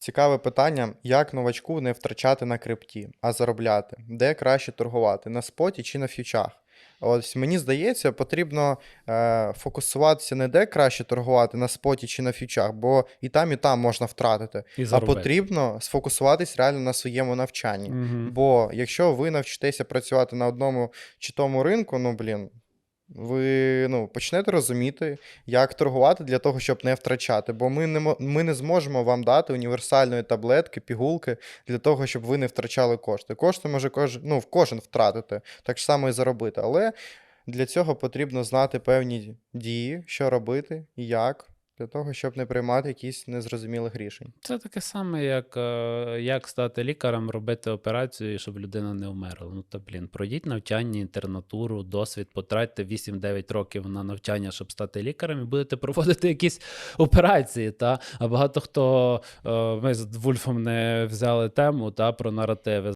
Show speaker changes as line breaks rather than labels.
Цікаве питання, як новачку не втрачати на крипті, а заробляти? Де краще торгувати? На споті чи на фьючах? Ось мені здається, потрібно е, фокусуватися не де краще торгувати на споті чи на фьючах, бо і там, і там можна втратити.
І
А потрібно сфокусуватись реально на своєму навчанні.
Мгм.
Бо якщо ви навчитеся працювати на одному чи тому ринку, ну блін, ви ну, почнете розуміти, як торгувати для того, щоб не втрачати. Бо ми не, ми не зможемо вам дати універсальної таблетки, пігулки для того, щоб ви не втрачали кошти. Кошти може кож, ну, кожен втратити, так само і заробити. Але для цього потрібно знати певні дії, що робити і як, для того, щоб не приймати якісь незрозумілих рішень.
Це таке саме, як, е, як стати лікарем, робити операцію, щоб людина не вмерла. Ну та блін, пройдіть навчання, інтернатуру, досвід, потратьте 8-9 років на навчання, щоб стати лікарем, і будете проводити якісь операції. Та? А багато хто е, ми з Вульфом не взяли тему та, про наративи.